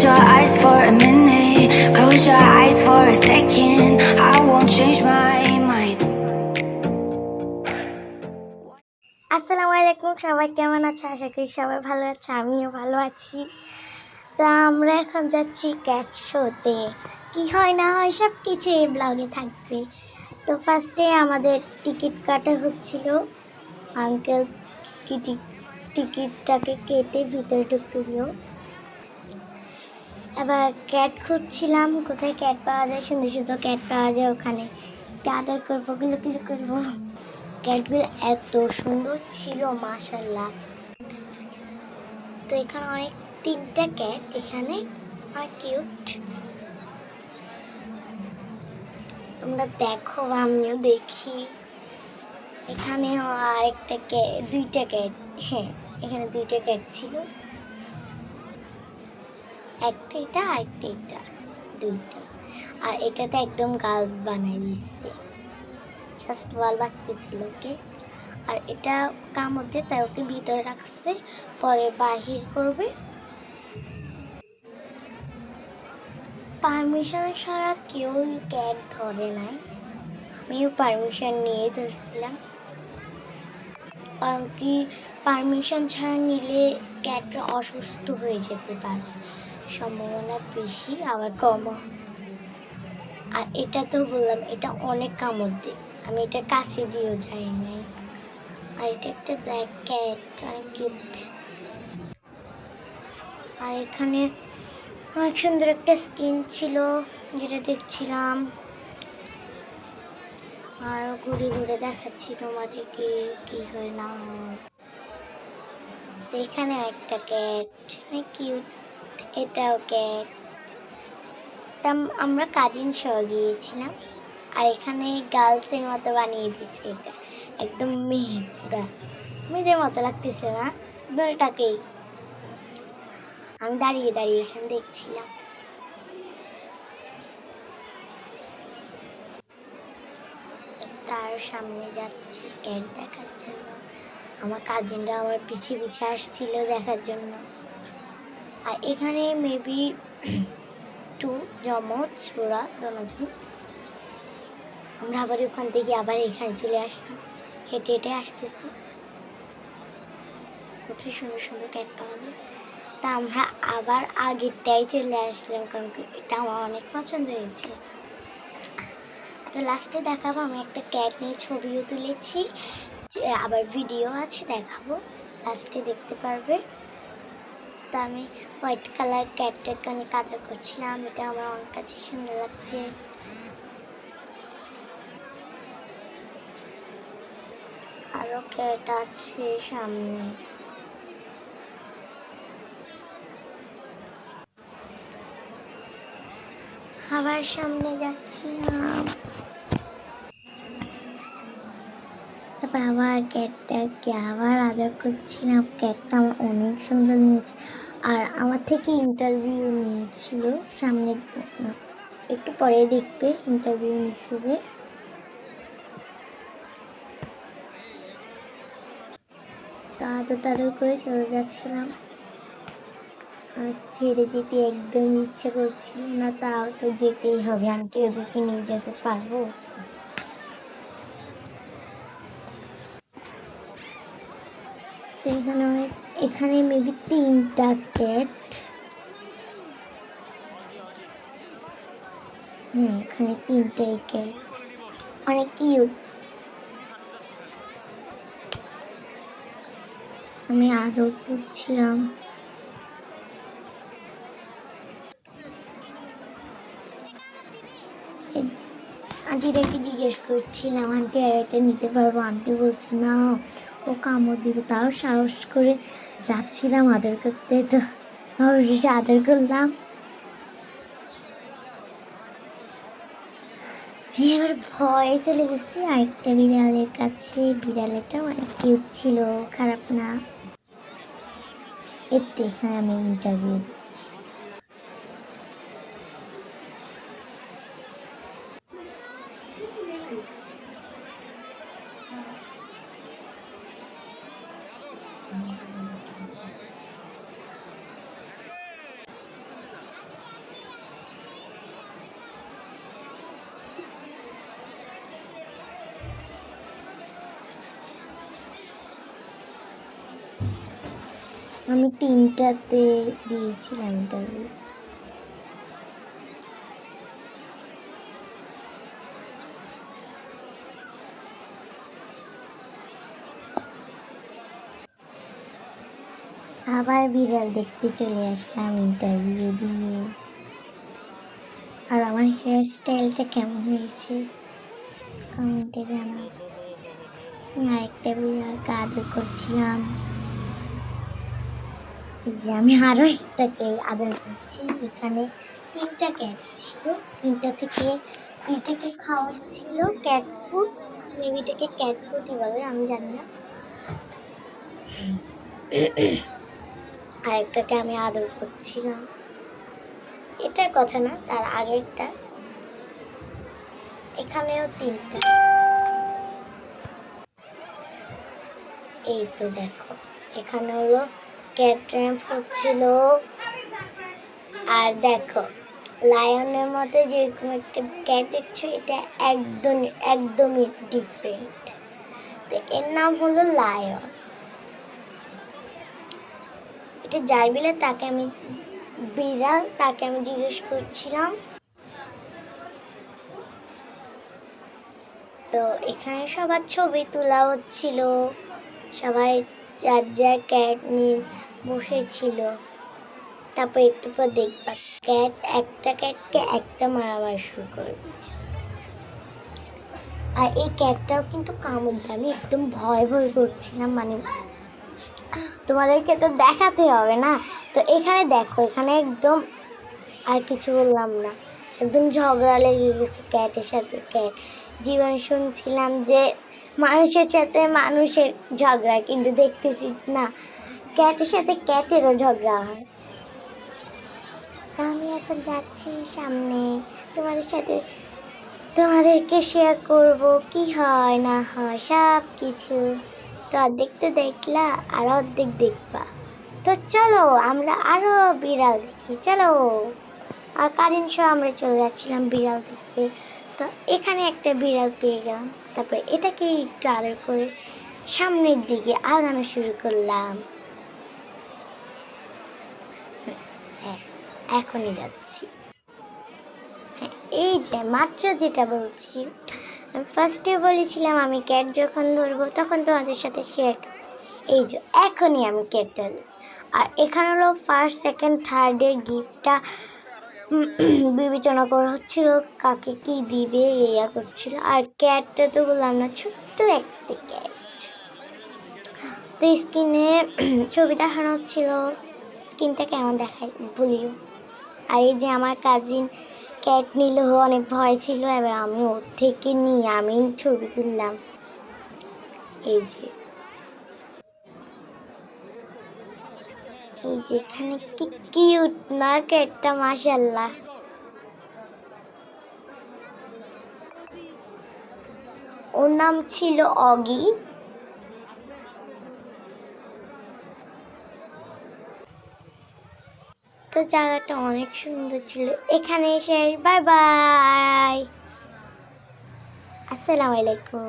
Close your eyes for a minute. Close your eyes for a second. I won't change my mind. আসসালামু আলাইকুম, সবাই কেমন আছে আশা করি সবাই ভালো আছে আমিও ভালো আছি তা আমরা এখন যাচ্ছি ক্যাট শোতে কি হয় না হয় সব কিছু এই ব্লগে থাকবে তো ফার্স্টে আমাদের টিকিট কাটা হচ্ছিল আঙ্কেল টিকিটটাকে কেটে ভিতরে ঢুকতে দিও এবার ক্যাট খুঁজছিলাম, কোথায় ক্যাট পাওয়া যায়, সুন্দর সুন্দর ক্যাট পাওয়া যায় ওখানে। আদর করব, গুলো করব। ক্যাটগুলো এত সুন্দর ছিল মাশাল্লাহ তো এখানে অনেক তিনটা ক্যাট এখানে অনেক কিউট তোমরা দেখো, আমিও দেখি। এখানে আরেকটা ক্যাট দুইটা ক্যাট হ্যাঁ এখানে দুইটা ক্যাট ছিল। একটা এটা আরেকটা এটা দুইটা। আর এটাতে একদম গার্লস বানাই দিচ্ছে জাস্ট ভালো লাগতেছিল ওকে আর এটা কামড় দিয়ে তাই ওকে ভিতরে রাখছে, পরে বাহির করবে। পারমিশন ছাড়া কেউ ক্যাট ধরে নাই। আমিও পারমিশন নিয়ে ধরছিলাম। কি পারমিশন ছাড়া নিলে ক্যাটটা অসুস্থ হয়ে যেতে পারে। সম্ভাবনা বেশি, আবার কম আর এটা তো বললাম, এটা অনেক কামড় দিয়ে। আমি এটা কাছে দিয়েও যাই নাই। আর এটা একটা ব্ল্যাক ক্যাট অনেক কিউট আর এখানে অনেক সুন্দর একটা স্কিন ছিল, যেটা দেখছিলাম। আর ঘুরে ঘুরে দেখাচ্ছি তোমাদেরকে, কি হয় না হয়। এখানে একটা ক্যাট অনেক কিউট এটাও ক্যাট। তা আমরা কাজিন সহ গিয়েছিলাম, আর এখানে গার্লসের মতো বানিয়ে দিয়েছে এটা। একদম মেয়ে পুরা। মেয়েদের মতো লাগতেছে না? দুটাকেই আমি দাঁড়িয়ে দাঁড়িয়ে এখানে দেখছিলাম। তার সামনে যাচ্ছি, ক্যাট দেখার জন্য। আমার কাজিনরা আমার পিছিয়ে পিছিয়ে আসছিল দেখার জন্য। আর এখানে মেবি টু জমজ ওরা দুজন আমরা আবার ওখান থেকে আবার এখানে চলে আসলাম। হেঁটে হেঁটে আসতেছি। কোথায় সুন্দর সুন্দর ক্যাট পাওয়া যায়। তা আমরা আবার আগেরটাই চলে আসলাম কারণ এটা আমার অনেক পছন্দ হয়েছে। তো লাস্টে দেখাবো, আমি একটা ক্যাট নিয়ে ছবিও তুলেছি। আবার ভিডিও আছে, দেখাবো। লাস্টে দেখতে পারবে। তা আমি হোয়াইট কালার ক্যাটটাকে অনেক কাদর করছিলাম। এটা আমার অনেক কাছে সুন্দর লাগছে। আরও ক্যাট আছে সামনে। আবার সামনে যাচ্ছিলাম। তারপর আবার ক্যাটটাকে আবার আদর করছিলাম? ক্যাটটা আমার অনেক সুন্দর নিয়েছে আর আমার থেকে ইন্টারভিউ নিয়েছিল সামনে একটু পরে দেখবে ইন্টারভিউ নিচ্ছে যে। তা তো তাদের করে চলে যাচ্ছিলাম। আর ছেড়ে যেতে একদম ইচ্ছে করছিল না, তাও তো যেতেই হবে। আমি কি ওদেরকে নিয়ে যেতে পারব? তো এখানে অনেক, এখানে মেবি তিনটা ক্যাট হ্যাঁ এখানে তিনটাই ক্যাট অনেক কিউট আমি আদর করছিলাম। আন্টিটাকে জিজ্ঞেস করছিলাম, আন্টি এটা নিতে পারব? আন্টি বলছে, না। ও কামড় দিবে, তাও সাহস করে যাচ্ছিলাম আদর করতে। তো অবশেষে আদর করলাম। এবার ভয়ে চলে গেছি। আরেকটা বিড়ালের কাছে। বিড়ালেটা অনেক কিউট ছিল, খারাপ না। এর এখানে আমি ইন্টারভিউ দিচ্ছি। আমি তিনটাতে দিয়েছিলাম ইন্টারভিউ আবার বিড়াল দেখতে চলে আসলাম ইন্টারভিউ দিয়ে। আর আমার হেয়ার স্টাইলটা কেমন হয়েছে? কমেন্টে জানাও। আমি আরেকটা বিড়ালকে আদর করছিলাম। যে আমি আরও একটাকে আদর করছি। এখানে তিনটা ক্যাট ছিল। তিনটা থেকে তিনটাকে খাওয়াচ্ছিল ক্যাট ফুড মেবিটাকে ক্যাট ফুডই বলে, আমি জানি না। আরেকটাকে আমি আদর করছিলাম। এটার কথা না, তার আগেরটা। এখানেও তিনটা। এই তো দেখো, এখানে হলো ক্যাট র্যাম্প হচ্ছিল। আর দেখো, লায়নের মধ্যে যেরকম একটা ক্যাট দেখছ, এটা একদমই একদমই ডিফারেন্ট তো এর নাম হলো লায়ন। এটা যার বিলে তাকে আমি বিড়াল, তাকে আমি জিজ্ঞেস করছিলাম। তো এখানে সবার ছবি তোলা হচ্ছিল। সবাই যার যার ক্যাট নিয়ে বসেছিল। তারপর একটু পর দেখবা ক্যাট একটা ক্যাটকে একটা মারামারি শুরু করবে আর এই ক্যাটটাও কিন্তু কামড় দেয়। আমি একদম ভয় ভয় করছিলাম মানে তোমাদেরকে তো দেখাতে হবে না। তো এখানে দেখো, এখানে একদম আর কিছু বললাম না। একদম ঝগড়া লেগে গেছে ক্যাটের সাথে। ক্যাট জীবনে শুনছিলাম যে মানুষের সাথে মানুষের ঝগড়া, কিন্তু দেখতেছি না, ক্যাটের সাথে ক্যাটেরও ঝগড়া হয়। আমি এখন যাচ্ছি সামনে, তোমাদের সাথে তোমাদেরকে শেয়ার করব কি হয়, না হয় সব কিছু তো অর্ধেক তো দেখলা, আর অর্ধেক দেখবা। তো চলো, আমরা আরও বিড়াল দেখি, চলো। আর কাজিন সহ আমরা চলে যাচ্ছিলাম বিড়াল দেখতে। তো এখানে একটা বিড়াল পেয়ে গেলাম। তারপরে এটাকে একটু আদর করে সামনের দিকে আগানো শুরু করলাম। হ্যাঁ এখনই যাচ্ছি। হ্যাঁ এই যে মাত্র যেটা বলছি ফার্স্টে বলেছিলাম আমি ক্যাট যখন ধরবো, তখন তোমাদের সাথে শেয়ার এই যে এখনই আমি ক্যাট ধরছি। আর এখানে হলো ফার্স্ট সেকেন্ড থার্ডের গিফটটা বিবেচনা করা হচ্ছিল কাকে কি দিবে, ইয়া করছিল। আর ক্যাটটা তো বললাম না, ছোট্ট একটা ক্যাট তো স্কিনে ছবি দেখানো হচ্ছিল। স্কিনটা কেমন দেখায় বলিও। আর এই যে আমার কাজিন ক্যাট নিল, অনেক ভয় ছিল, এবার আমি ওর থেকে নিয়ে আমি ছবি তুললাম। এই যে। এই যে এখানে কি কিউট ক্যাটটা মাশাল্লাহ ওর নাম ছিল অগি। তো জায়গাটা অনেক সুন্দর ছিল। এখানে শেষ, বাই বাই। আসসালামু আলাইকুম।